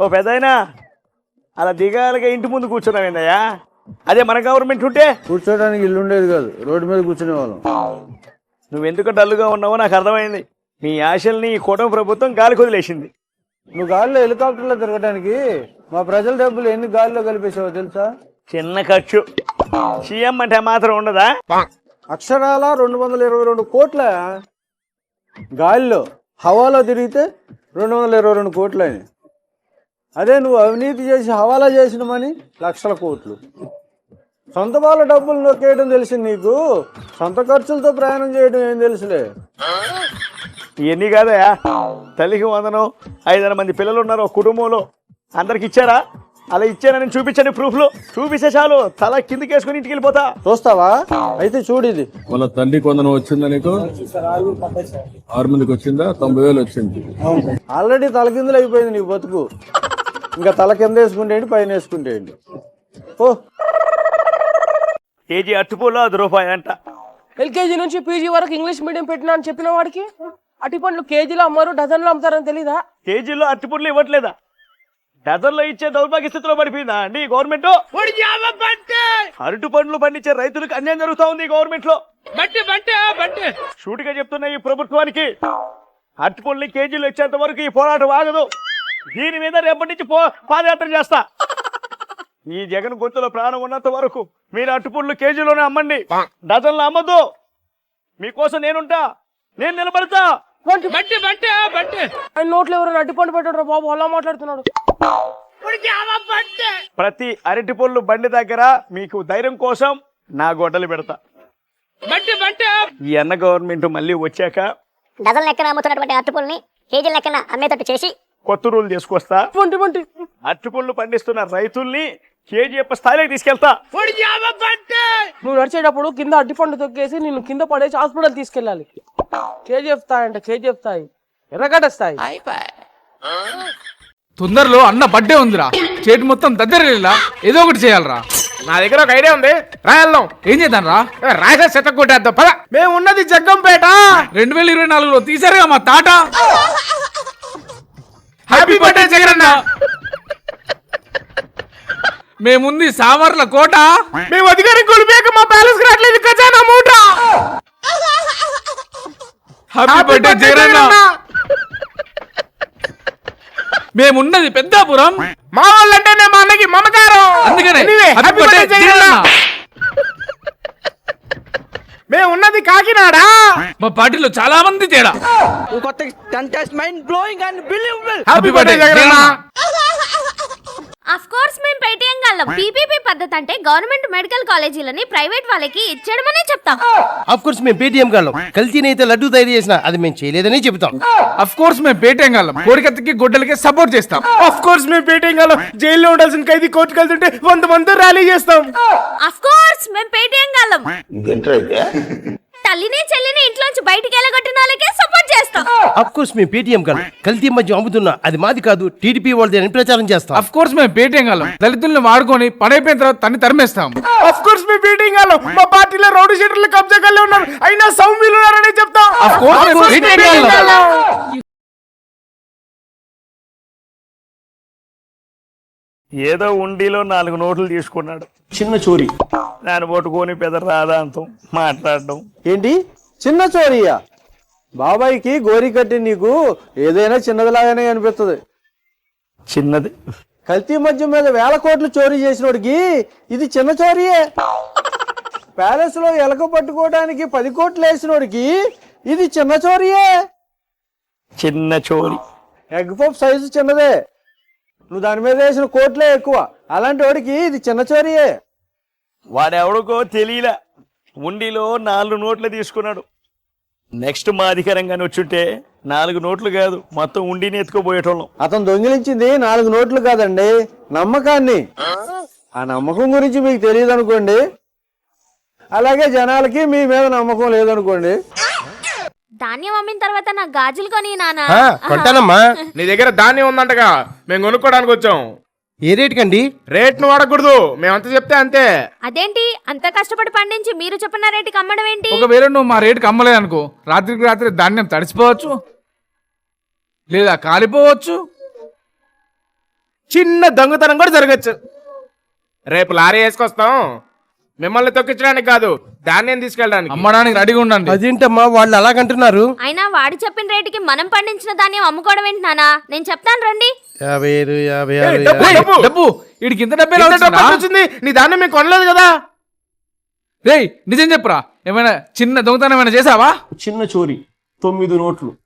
ఓ పెద్దయినా అలా దిగాలుగా ఇంటి ముందు కూర్చున్నావేందయ్యా అదే మన గవర్నమెంట్ ఉంటే? కూర్చోడానికి ఇల్లు ఉండేది కాదు రోడ్డు మీద కూర్చునే వాళ్ళం. నువ్వెందుకు డల్లుగా ఉన్నావో నాకు అర్థమైంది. మీ ఆశల్ని ఈ కూటమి ప్రభుత్వం గాలి కొదిలేసింది. నువ్వు గాలిలో హెలికాప్టర్లో తిరగడానికి మా ప్రజల డబ్బులు ఎన్ని గాలిలో కలిపేసావో తెలుసా? చిన్న ఖర్చు. సీఎం అంటే మాత్రం ఉండదా? అక్షరాల రెండు వందల ఇరవై రెండు కోట్ల? గాలిలో హవాలో తిరిగితే రెండు వందల ఇరవై రెండు కోట్లు. అయినాయి అదే నువ్వు అవినీతి చేసి హవాలా చేసిన మని లక్షల కోట్లు. సొంత వాళ్ళ డబ్బులు నొక్కేయడం తెలిసింది నీకు? సొంత ఖర్చులతో ప్రయాణం చేయడం ఏం తెలుసులే? ఇవన్నీ కాదయా తల్లికి వందనం ఐదారు మంది పిల్లలు ఉన్నారు ఒక కుటుంబంలో. అందరికి ఇచ్చారా? అలా ఇచ్చానని చూపించండి ప్రూఫ్లు. చూపిస్తే చాలు. తల కిందికి వేసుకుని ఇంటికి వెళ్ళిపోతా. చూస్తావా అయితే చూడు ఇది. వాళ్ళ తల్లి కొందరు వచ్చిందా నీకు? ఆరు మందికి వచ్చిందా? తొంభై వేలు వచ్చింది. ఆల్రెడీ తలకిందులు అయిపోయింది నీ బతుకు. ఇంకా తల కింద వేసుకుంటేంటి పైన వేసుకుంటేంటి ఓ కేజీ అట్టుపూలో అది రూపాయి అంట ఎల్కేజీ నుంచి పీజీ వరకు ఇంగ్లీష్ మీడియం పెట్టినా అని చెప్పిన వాడికి అట్టి పండ్లు కేజీలో అమ్మారు డజన్లో అమ్ముతారని తెలీదా? కేజీలో అట్టుపూర్లు ఇవ్వట్లేదా? డజన్లో ఇచ్చే దౌర్భాగ్య స్థితిలో పడిపోయిందా? అండి గవర్నమెంట్ అరటి పండ్లు పండించే రైతులకు అన్యాయం జరుగుతా ఉంది గవర్నమెంట్లో. షూటిగా చెప్తున్న ఈ ప్రభుత్వానికి అరటి పండ్లు కేజీలు ఇచ్చేంత వరకు ఈ పోరాటం ఆగదు. దీని మీద రేపటి నుంచి పో పాదయాత్ర చేస్తా. ఈ జగన్ గొంతులో ప్రాణం ఉన్నంత వరకు మీరు అట్టుపుళ్ళు కేజీలోనే అమ్మండి. డజన్లు అమ్మద్దు. మీకోసం నేనుంటా. నేను నిలబడతా. ఆయన నోట్లో పండు పెట్టాడు బాబు అలా మాట్లాడుతున్నాడు. ప్రతి అరటి పళ్ళు బండి దగ్గర మీకు ధైర్యం కోసం నా గొడ్డలు పెడతా. ఈ అన్న గవర్నమెంట్ మళ్ళీ వచ్చాక డజన్ లెక్కన అమ్ముతున్నటువంటి అరటిపళ్ళని కేజీల లెక్కన అమ్మేటట్టు చేసి కొత్త రూల్ తీసుకొస్తా. వంటి అరటిపళ్ళు పండిస్తున్న రైతుల్ని కేజీ యొక్క స్థాయిలోకి తీసుకెళ్తా. నువ్వు నడిచేటప్పుడు కింద అట్టి పండు తొక్కేసి నిన్ను కింద పడేసి హాస్పిటల్ తీసుకెళ్ళాలి. కేజీఎఫ్ స్థాయి అంటే కేజీఎఫ్ స్థాయి. ఎర్రగడ్డ స్థాయి. తొందరలో అన్న బర్త్డే ఉందిరా. చేతి మొత్తం దగ్గర ఏదో ఒకటి చేయాలరా. నా దగ్గర ఒక ఐడియా ఉంది. రాయల్దాం ఏం చేద్దాం రా రాయస చెత్త కొట్టేద్దాం. పద. మేము ఉన్నది జగ్గంపేట రెండు వేల ఇరవై నాలుగులో తీసారుగా మా తాట. Happy birthday Jagananna. మేముంది సామర్ల కోట. మేము అధికారి కొలిపేక మా ప్యాలెస్ రావట్లేదు ఖజానా మూట. Happy birthday Jagananna. మేమున్నది పెద్దాపురం. మా వాళ్ళంటేనే మా అన్నకి మమకారం. అందుకనే హ్యాపీ బర్త్డే జగనన్న. ఉన్నది కాకినాడ? మా పార్టీలో చాలా మంది తేడా. Happy birthday Jagananna. Of course మేము పేటీఎం గల్లం పీపీపీ పద్ధతి అంటే గవర్నమెంట్ మెడికల్ కాలేజీలని ప్రైవేట్ వాళ్ళకి ఇచ్చేయడమనే చెప్తాం. అఫ్ కోర్స్ మేము పేటీఎం కాలం కల్తీనైతే లడ్డు తయారు చేసిన అది మేము చేయలేదని చెబుతాం. అఫ్ కోర్స్ మేము పేటేం కాలం కోడికత్తికి గొడ్డలకి సపోర్ట్ చేస్తాం. ఆఫ్ కోర్స్ మేము పేటీఎం కాలం జైల్లో ఉండాల్సిన ఖైదీ కోర్టుకు వెళ్తుంటే వంద మంది ర్యాలీ చేస్తాం. అఫ్ కోర్స్ మేము పేటీఎం గల్లం తల్లిని చెల్లిని ఇంట్లోంచి బయటికి వెళ్ళగొట్టిన వాళ్ళకే సపోర్ట్ చేస్తాం. అఫ్ కోర్స్ మేము పేటీఎం కాలం. కల్తీ మధ్య అమ్ముతున్నా. అది మాది కాదు టీడీపీ వాళ్ళది అని ప్రచారం చేస్తాం. అఫ్ కోర్స్ మేము పేటేం కాలం. దళితుల్ని వాడుకొని పడైపోయిన తర్వాత తన్ని తరిమేస్తాం. ఆఫ్ కోర్స్ మేము పేటీఎం కాలం. మా పార్టీలో రౌడీ షీటర్లు కబ్జా కల్లే ఉన్నారు. అయినా సౌమ్యులు ఉన్నారని చెప్తాం. మేము మేము పేటీఎం పేటీఎం కాలం. ఏదో ఉండిలో నాలుగు నోట్లు తీసుకున్నాడు. చిన్న చోరీ. దాన్ని పట్టుకొని పెద్ద రాదాంతం మాట్లాడడం. ఏంటి? చిన్న చోరీయా? బాబాయ్కి గోరి కట్టి నీకు ఏదైనా చిన్నదిలాగానే అనిపిస్తుంది. చిన్నది. కల్తీ మద్యం మీద వేల కోట్లు చోరీ చేసినోడికి ఇది చిన్న చోరీయే. ప్యాలెస్లో ఎలక పట్టుకోవడానికి పది కోట్లు వేసినోడికి ఇది చిన్న చోరీయే. చిన్న చోరీ. ఎగ్ పప్ సైజు చిన్నదే. నువ్వు దాని మీద వేసిన కోట్లే ఎక్కువ. అలాంటి వాడికి ఇది చిన్న చోరీయే. వాడెవడికో తెలియలే. ఉండిలో నాలుగు నోట్లు తీసుకున్నాడు. నెక్స్ట్ మా అధికారంగానే వచ్చుంటే నాలుగు నోట్లు కాదు మొత్తం ఉండిని ఎత్తుకోబోయేటోళ్ళం అతను దొంగిలించింది నాలుగు నోట్లు కాదండి నమ్మకాన్ని. ఆ నమ్మకం గురించి మీకు తెలియదు అనుకోండి అలాగే జనాలకి మీ మీద నమ్మకం లేదనుకోండి ధాన్యం అమ్మిన తర్వాత నాకు గాజులు కొని నానా? ఆ, కొంటానమ్మా. నీ దగ్గర ధాన్యం ఉందంటగా మేము కొనుక్కోడానికి వచ్చాం. ఏ రేట్ కండి రేట్ను వాడకూడదు మేమంత చెప్తే అంతే. అదేంటి? అంత కష్టపడి పండించి మీరు చెప్పిన రేటుకి అమ్మడం ఏంటి? ఒకవేళ నువ్వు మా రేటుకి అమ్మలేదు అనుకో రాత్రికి రాత్రి ధాన్యం తడిసిపోవచ్చు లేదా కాలిపోవచ్చు. చిన్న దొంగతనం కూడా జరగచ్చు. రేపు లారీ వేసుకొస్తాం. మిమ్మల్ని తొక్కించడానికి కాదు ధాన్యం తీసుకెళ్ళడానికి. అమ్మడానికి రెడీగా ఉండండి. అదేంటమ్మా వాళ్ళు అలాగంటున్నారు? అయినా వాడు చెప్పిన రేటుకి మనం పండించిన ధాన్యం అమ్ముకోవడం ఏంటి నానా నేను చెప్తాను రండి. యాభై ఐదు యాభై ఏయ్, ఆరు డబ్బు, యాభై- డబ్బు. డబ్బు. వీడికి ఇంత డబ్బే ఎంత డబ్బు వచ్చింది నీ ధాన్యం మేము కొనలేదు కదా. రేయ్ నిజం చెప్పురా. ఏమైనా చిన్న దొంగతనం ఏమైనా చేసావా చిన్న చోరీ తొమ్మిది నోట్లు.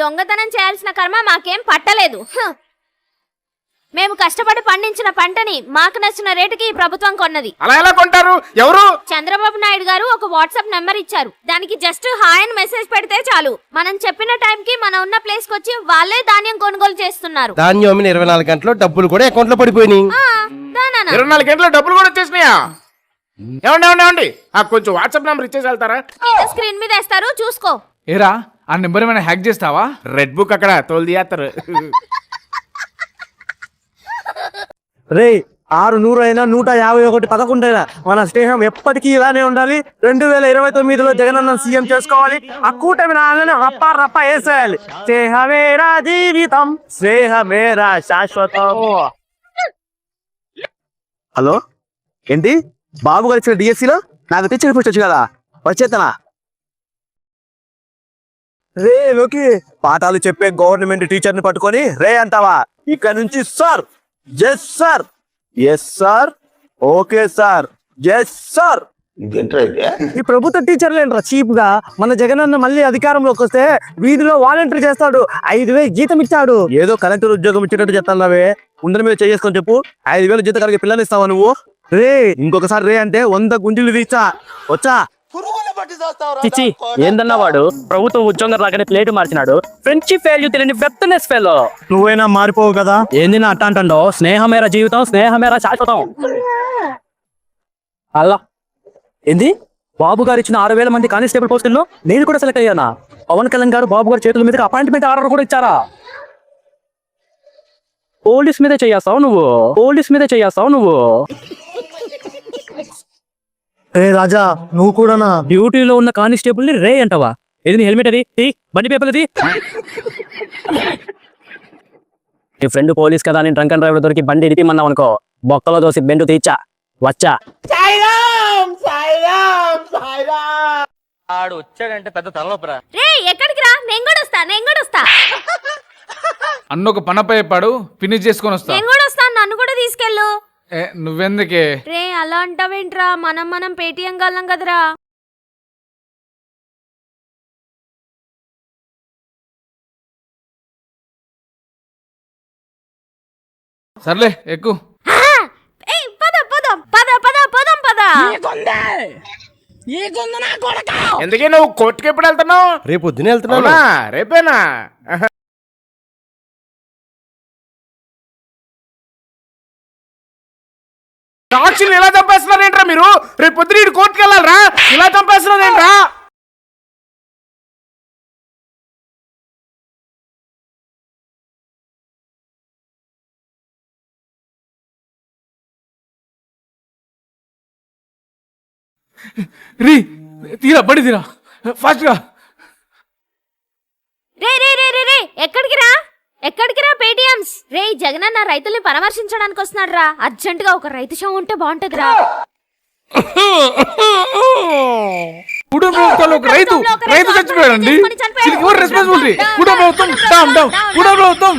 దొంగతనం చేయాల్సిన కర్మ మాకేం పట్టలేదు. హ్. మేము కష్టపడి పండించిన పంటని మాకు నచ్చిన రేటుకి ప్రభుత్వం కొన్నది. అలా ఎలా కొంటారు? ఎవరు? చంద్రబాబు నాయుడు గారు ఒక వాట్సాప్ నెంబర్ ఇచ్చారు. దానికి జస్ట్ హాయ్ అని మెసేజ్ పెడితే చాలు. మనం చెప్పిన టైంకి మనం ఉన్న ప్లేస్కి వచ్చి వాళ్ళే ధాన్యం కొనుగోలు చేస్తున్నారు. ధాన్యం అమ్మిన ఇరవై నాలుగు గంటలు డబ్బులు కూడా అకౌంట్లో పడిపోయినాయి. ఆ, దానానా? ఇరవై నాలుగు గంటల డబ్బులు కూడా వచ్చేసినాయా? ఏమండి ఏమండి ఏమండి? ఆ కొంచెం వాట్సాప్ నెంబర్ ఇచ్చేసి వెళ్తారా? స్క్రీన్ మీద వేస్తారు చూసుకో. ఏరా ఆ నెంబర్ ఏమైనా హ్యాక్ చేస్తావా? రెడ్ బుక్ అక్కడ తోలు తీయేస్తారు. రే ఆరు నూరు అయినా నూట యాభై ఒకటి పదకొండు అయినా మన స్నేహం ఎప్పటికీ ఇలానే ఉండాలి. రెండు వేల ఇరవై తొమ్మిదిలో జగనన్న సీఎం చేసుకోవాలి. ఆ కూటమి నాన్నని రప్ప రప్ప వేసేయాలి. స్నేహమేరా జీవితం స్నేహమేరా శాశ్వతం. హలో? ఏంటి? బాబు గారు ఇచ్చిన డిఎస్సిలో నాకు టీచర్ పోస్ట్ వచ్చు కదా? వచ్చేతనా రే ఓకే పాఠాలు చెప్పే గవర్నమెంట్ టీచర్ని పట్టుకొని రే అంటావా? ఇక్కడ నుంచి sir yes sir yes sir okay sir yes sir ఈ ప్రభుత్వ టీచర్లు ఏంట్రా? చీప్గా మన జగనన్న మళ్ళీ అధికారంలోకి వస్తే వీధిలో వాలంటీర్ చేస్తాడు. ఐదు వేలు జీతం ఇచ్చాడు. ఏదో కలెక్టర్ ఉద్యోగం ఇచ్చేటట్టు చెప్తాన్నావే ఉండని మీద చేసుకొని చెప్పు. ఐదు వేలు జీతం కలిగి పిల్లలు ఇస్తావా నువ్వు? రే ఇంకొకసారి రే అంటే వంద గుంజీలు తీచ్చా వచ్చా? చిచ్చి ఏందన్నా వాడు ప్రభుత్వ ఉద్యోగం రాగానే ప్లేట్ మార్చినాడు. ఫ్రెండ్షిప్ వాల్యూ తెలియని వెప్తనెస్ ఫెలో నువ్వైనా మారిపోవు కదా? ఏంది నా అట్ట అంటాడో? స్నేహమేరా జీవితం స్నేహమేరా శాశ్వతం? అల్లా. ఏంది? బాబు గారు ఇచ్చిన ఆరు వేల మంది కానిస్టేబుల్ పోస్టుల్లో నేను కూడా సెలెక్ట్ అయ్యానా? పవన్ కళ్యాణ్ గారు బాబు గారి చేతుల మీదకి అపాయింట్మెంట్ ఆర్డర్ కూడా ఇచ్చారా? పోలీస్ మీదే చేస్తావు నువ్వు? పోలీస్ మీదే చేస్తావు నువ్వు? రే రాజా నువ్వు కూడానా డ్యూటీలో ఉన్న కానిస్టేబుల్ని రే అంటావా? ఏది నీ హెల్మెట్ అది? తీ, బండి పేపర్ అది నీ ఫ్రెండ్ పోలీస్ కదా నేను డ్రంక్ అండ్ డ్రైవర్ దొరికి బండి ఇడిపిమన్నావు అనుకో. బొక్కలో దోసి బెండు తీచ్చా వచ్చా. ఆడు వచ్చాడంటే పెద్ద తలనొప్పరా. రే ఎక్కడికి రా? నేను కూడా వస్తా నేను కూడా వస్తా. అన్న ఒక పనప చెప్పాడు ఫినిష్ చేసుకొని వస్తా. నేను కూడా వస్తాను నన్ను కూడా తీసుకెళ్ళు. నువ్వెందుకే? రే అలా అంటావేంట్రా? మనం మనం పేటిఎం గల్లం కదరా. సర్లే ఎక్కువ ఆ! ఏయ్, పద పద పద పద పదం పద. ఎందుకే నువ్వు కోర్టుకి ఎప్పుడు వెళ్తున్నావు? రేపు పొద్దునే వెళ్తున్నాను. అవునా? రేపేనా? సాక్షులు ఇలా చంపేస్తున్నారేంట్రా మీరు? రేపు పొద్దున ఈడు కోర్టుకి వెళ్ళాలరా ఇలా చంపేస్తున్నారేంట్రా? రీ తీరా బడి తీరా. ఫాస్ట్గా. రే రే ఎక్కడికి రా ఎక్కడికి రా పేటిఎంస్ రే జగనన్న రైతుల్ని పరామర్శించడానికి వస్తున్నాడు రా అర్జెంట్గా ఒక రైతు షో ఉంటే బాగుంటది రా కుటుంబ ప్రభుత్వంలో ఒక రైతు రైతు చచ్చిపోయాడండి. దీనికి ఎవరు రెస్పాన్సిబిలిటీ కుటుంబ ప్రభుత్వం కుటుంబ ప్రభుత్వం